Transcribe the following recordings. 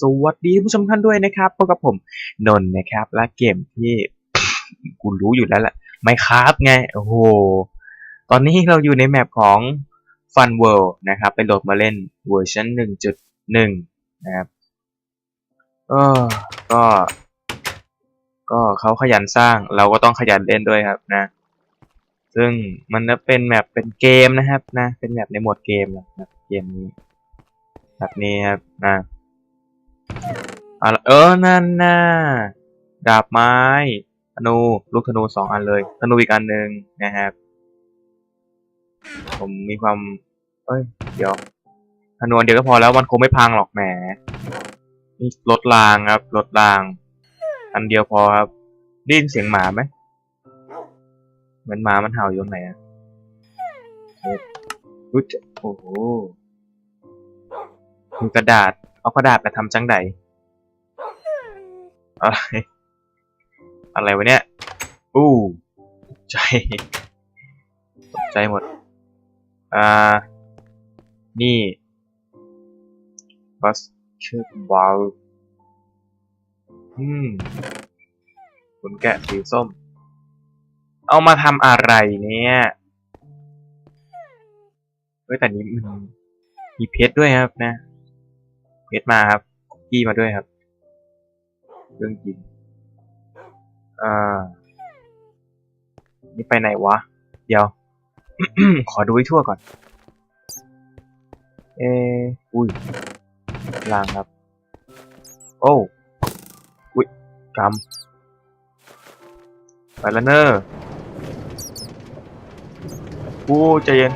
สวัสดีผู้ชมท่านด้วยนะครับพบกับผมนนนะครับ และเกมที่กูรู้อยู่แล้วแหละไม่ครับไง โอ้โห ตอนนี้เราอยู่ในแมปของ Fun World นะครับ ไปโหลดมาเล่นเวอร์ชัน1.1 นะครับเออก็ ก็เขาขยันสร้างเราก็ต้องขยันเล่นด้วยครับนะ ซึ่งมันจะเป็นแมปเป็นเกมนะครับนะ เป็นแมปในหมวดเกมนะเกมนี้แบบนี้ครับนะ อะเออ นั่นน่ะดาบไม้ธนูลูกธนูสองอันเลยธนูอีกอันหนึ่งนะครับ ผมมีความ เอ้ย เดี๋ยวธนูเดียวก็พอแล้วมันคงไม่พังหรอกแหมนี่รถรางครับรถราง อันเดียวพอครับได้ยินเสียงหมาไหมเหมือนหมามันเห่าอยู่ตรงไหนอะเฮ้ยอุ๊ยโอ้โหมีกระดาษ เอากระดาษไปทำจังไดอะไร อะไรวะเนี่ย อู้ใจ ตกใจหมด อ่า นี่บัสเชิร์บอลอืมขนแกะสีส้ม เอามาทำอะไรเนี่ยเฮ้ยแต่นี้มันมีเพชรด้วยครับนะ เพชรมาครับคุกกี้มาด้วยครับ เรื่องจริงอ่านี่ไปไหนวะ เดี๋ยว ขอดูให้ทั่วก่อน เอออุ้ยลางครับ โอ้อุ้ยกำไปแล้วเนอะโอ้ใจเย็น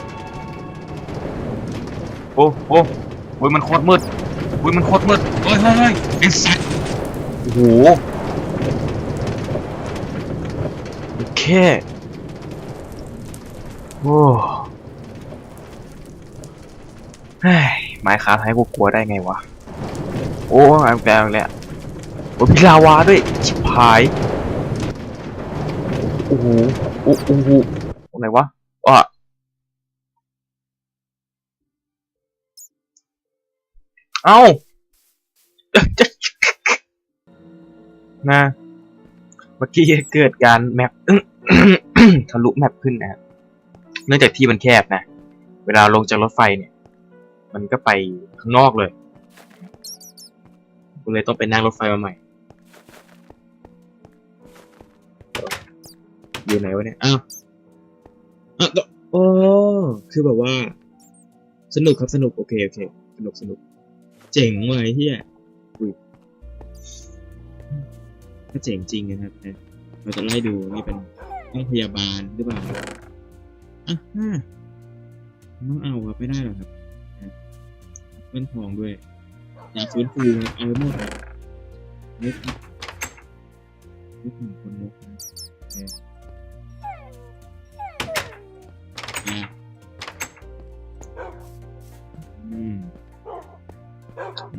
โอ้โอ้โอ้ยมันโคตรมืด อ้ยมันโคตรมืดเฮ้ยเฮ้ยเฮ้ยไอ้สัตว์โอ้โหโอเคโอ้เฮ้ยไม้ขาให้กูกลัวได้ไงวะ โอ้ยแปลงเลยอะโอ้พี่ลาวาด้วยชิบหาย โอ้โห โอ้โหตรงไหนวะ เอ้านะเมื่อกี้เกิดการแมปทะลุแมปขึ้นนะครับเนื่องจากที่มันแคบนะ เวลาลงจากรถไฟเนี่ย มันก็ไปข้างนอกเลยก็เลยต้องไปนั่งรถไฟมาใหม่อยู่ไหนวะเนี่ย อ้าวอะก็โอ้ คือแบบว่า สนุกครับสนุก โอเค โอเค สนุกสนุก เจ๋งว่ะไอ้เฮียอุ้ยก็เจ๋งจริงนะครับนะเราจะไล่ดูนี่เป็นห้องพยาบาลหรือเปล่าอะฮะต้องเอาครับไม่ได้หรอกครับนะเล่นทองด้วยอยากฟื้นฟูครับเอาไปหมดครับนึกนึกถึงคนนึกนะโอเคอะ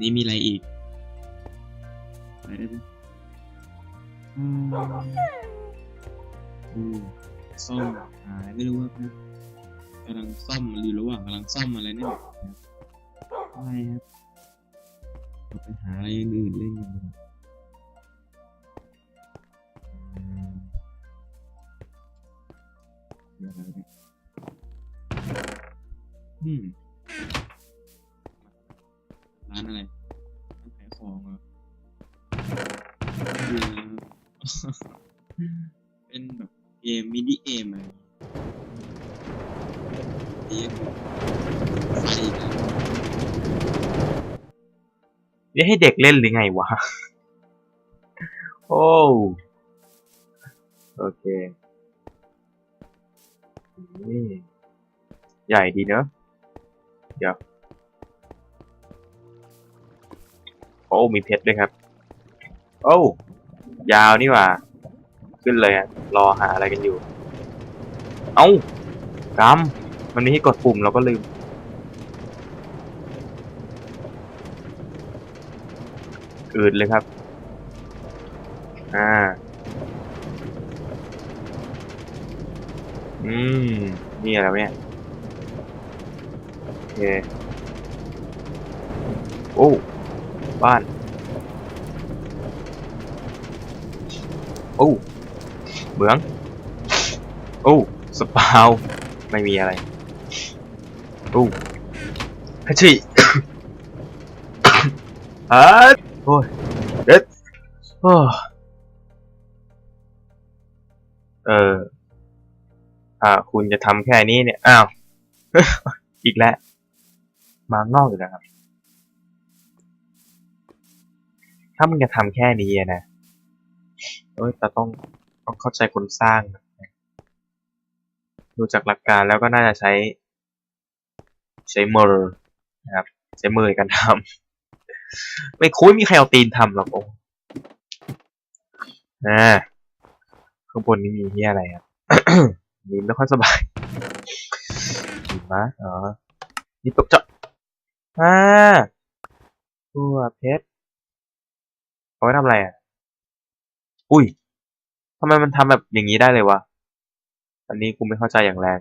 นี่มีอะไรอีกอะไรได้ไหมอืมอืมซ่อมหาอะไรไม่รู้ครับนะกำลังซ่อมหรือระหว่างกำลังซ่อมอะไรเนี่ยอะไรครับเราไปหาอะไรอย่างอื่นเล่นกันดีกว่าอืม เป็นแบบเกมมินิเกมอะไรเรียกไฟนะนี่ให้เด็กเล่นหรือไงวะ โอ้ โอเคนี่ใหญ่ดีเนอะเดี๋ยวโอ้ มีเพชรด้วยครับ โอ้ ยาวนี่ว่า ขึ้นเลยอะรอหาอะไรกันอยู่ เอ้ากำมันมีให้กดปุ่มเราก็ลืม อืดเลยครับ อ่า อืม นี่อะไรเนี่ย โอเค โอ้ บ้าน โอ้เหมือง โอ้สปาวไม่มีอะไร โอ้ฮัชชิอ่าโอ้ยเด็ดโอ้เอออ่าคุณจะทำแค่นี้เนี่ย อ้าว อีกแล้ว มางอกอยู่แล้วครับ ถ้ามึงจะทำแค่นี้นะ เอ้ยแต่ต้องต้องเข้าใจคนสร้างนะดูจากหลักการแล้วก็น่าจะใช้ ใช้มือนะครับ ใช้มือในการทำไม่คุ้ยมีใครเอาตีนทำหรอกโอ้อ่าข้างบนนี้มีที่อะไรครับมีไม่ค่อยสบายหิมะอ๋อนี่ตกเจาะอ่าตัวเพชรเอาไว้ทำอะไรอะ อุ้ยทำไมมันทำแบบอย่างนี้ได้เลยวะ อันนี้กูไม่เข้าใจอย่างแรง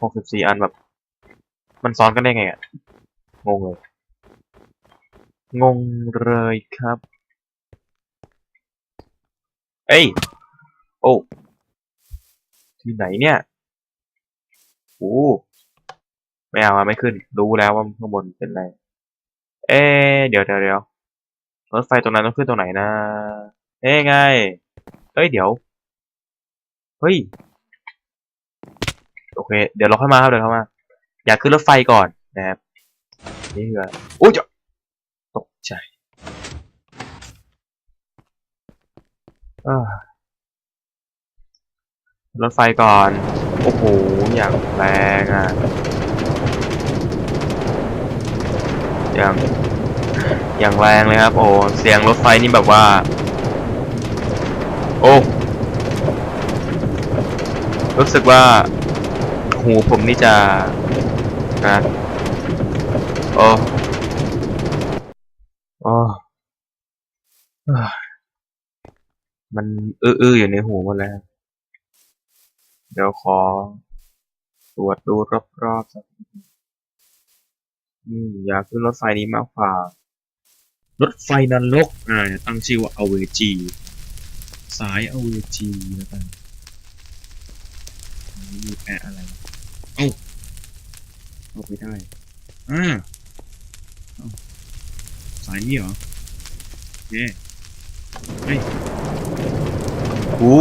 หกสิบสี่อันแบบ มันซ้อนกันได้ไงอะงงเลย งงเลยครับ เอ้ย โอ้ที่ไหนเนี่ยโอ้ไม่เอาอะไม่ขึ้น รู้แล้วว่าข้างบนเป็นอะไร เอ๊เดี๋ยวเดี๋ยวเดี๋ยวรถไฟตรงนั้นต้องขึ้นตรงไหนนะ เอ้ยไง เฮ้ยเดี๋ยว เฮ้ย โอเค เดี๋ยวเราค่อยมาครับเดี๋ยวเข้ามา อยากขึ้นรถไฟก่อนนะครับ นี่คือโอ้ยจะตกใจรถไฟก่อน โอ้โห อย่างแรงอะ อย่าง อย่างแรงเลยครับ โอ้ เสียงรถไฟนี่แบบว่า โอ้รู้สึกว่า หูผมนี่จะนะโอ้โอ้เอ้อมันอื้อๆอยู่ในหูหมดแล้ว เดี๋ยวขอ ตรวจดูรอบๆสักอืมอยากขึ้นรถไฟนี้มากกว่ารถไฟนรกอ่าตั้งชื่อว่าอเวจี สายอเวจีแล้วกันอันนี้มีแปะอะไร เอ้าเอาไปได้อ่าเอ้าสายนี้เหรอโอเคเฮ้ยโอ้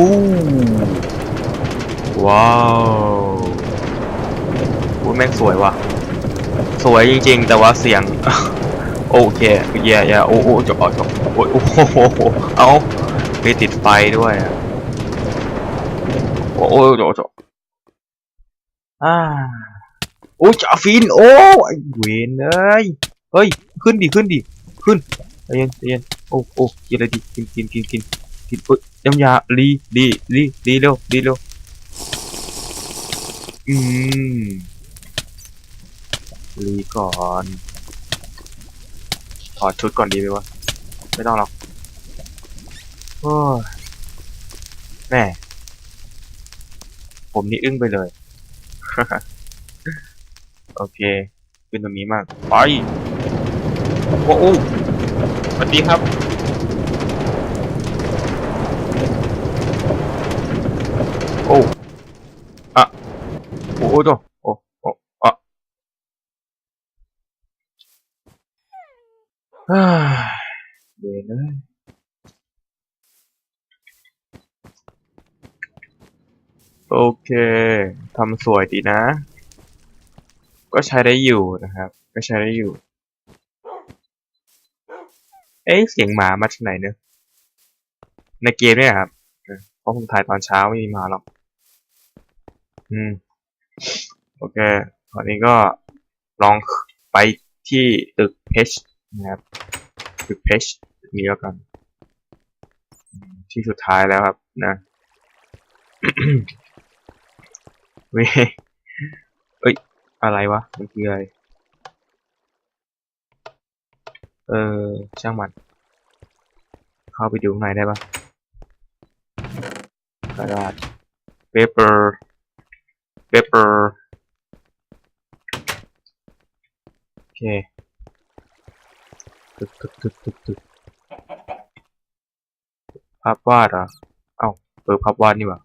ว้าวโอ้แม่งสวยว่ะ สวยจริงๆ แต่ว่าเสียง โอเคแย่แย่โอ้โอ้จบจบโอ้ยโอ้โหเอา มีติดไฟด้วยโอ้โอ้จบจบอ่าโอ้ยจ่าฟินโอ้ไอเวนเอ้ยเฮ้ยขึ้นดิขึ้นดิขึ้นใจเย็นใจเย็นโอ้โอ้กินอะไรดิกินกินกินกินกินเอ้ยน้ำยาลีดีลีดีเร็วดีเร็วอืมลีก่อนถอดชุดก่อนดีไหมวะ ไม่ต้องหรอก โอ้แม่ผมนี่อึ้งไปเลย โอเค ขึ้นตรงนี้มาก ไปโอ้โอ้สวัสดีครับ โอ้อะโอ้โอ้โตโอ้โอ้อะฮ่าเวนเลย โอเคทำสวยดีนะ ก็ใช้ได้อยู่นะครับ ก็ใช้ได้อยู่ เอ๊ะเสียงหมามาจากไหนเนอะในเกมเนี่ยครับเพราะผมถ่ายตอนเช้าไม่มีหมาหรอกอืมโอเคตอนนี้ก็ลองไปที่ตึกเพชนะครับตึกเพชนี้แล้วกันที่สุดท้ายแล้วครับนะ เว้ยเอ้ย อะไรวะ มันคืออะไร เออ ช่างมัน เข้าไปดูข้างในได้ปะกระดาษ paper paper โอเคตึกตึกตึกตึกตึกภาพวาดเหรอเอ้าเออภาพวาดนี่หว่า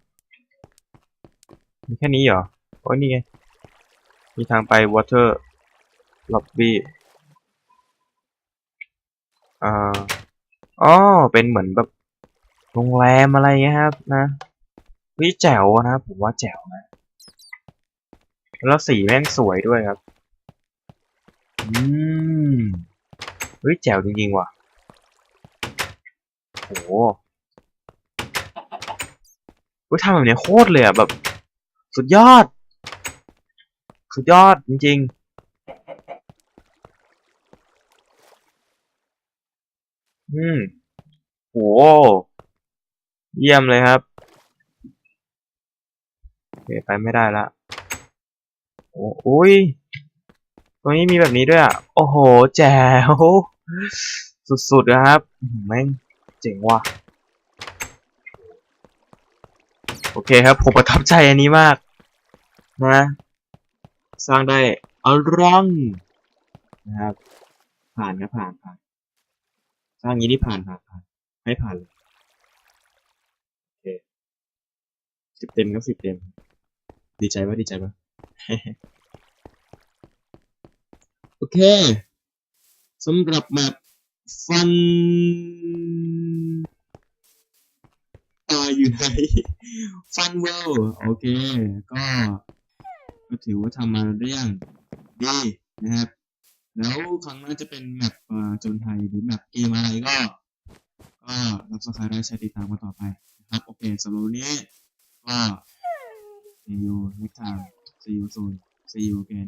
มีแค่นี้เหรอโอ้ยนี่ไง มีทางไป water lobby อ่าอ๋อเป็นเหมือนแบบโรงแรมอะไรเงี้ยครับนะเฮ้ยแจ๋วนะผมว่าแจ๋วนะ แล้วสีแม่งสวยด้วยครับ อืมเฮ้ยแจ๋วจริงๆว่ะโหเฮ้ยทำแบบนี้โคตรเลยอะแบบ สุดยอด สุดยอดจริงๆ อืมโห เยี่ยมเลยครับเคไปไม่ได้ละ โอ้โยตรงนี้มีแบบนี้ด้วยอะ โอ้โห แจ๋ว สุดๆนะครับแม่งเจ๋งว่ะ โอเคครับ ผมประทับใจอันนี้มาก นะสร้างได้อลังนะครับ ผ่านครับผ่านผ่านสร้างนี้นี่ผ่านผ่านผ่านให้ผ่านเลยโอเคสิบเต็มครับสิบเต็ม ดีใจปะดีใจปะโอเคสำหรับแมปฟันตาอยู่ไหนฟันเวลโอเค ก็ ก็ถือว่าทำมาได้อย่างดีนะครับ แล้วครั้งหน้าจะเป็นแมปอ่อโจนไทยหรือแมปเกมอะไรก็ ก็รับสกายได้ใช้ติดตามมาต่อไปนะครับ โอเคสำหรับวันนี้ก็ see you next time see you soon see you again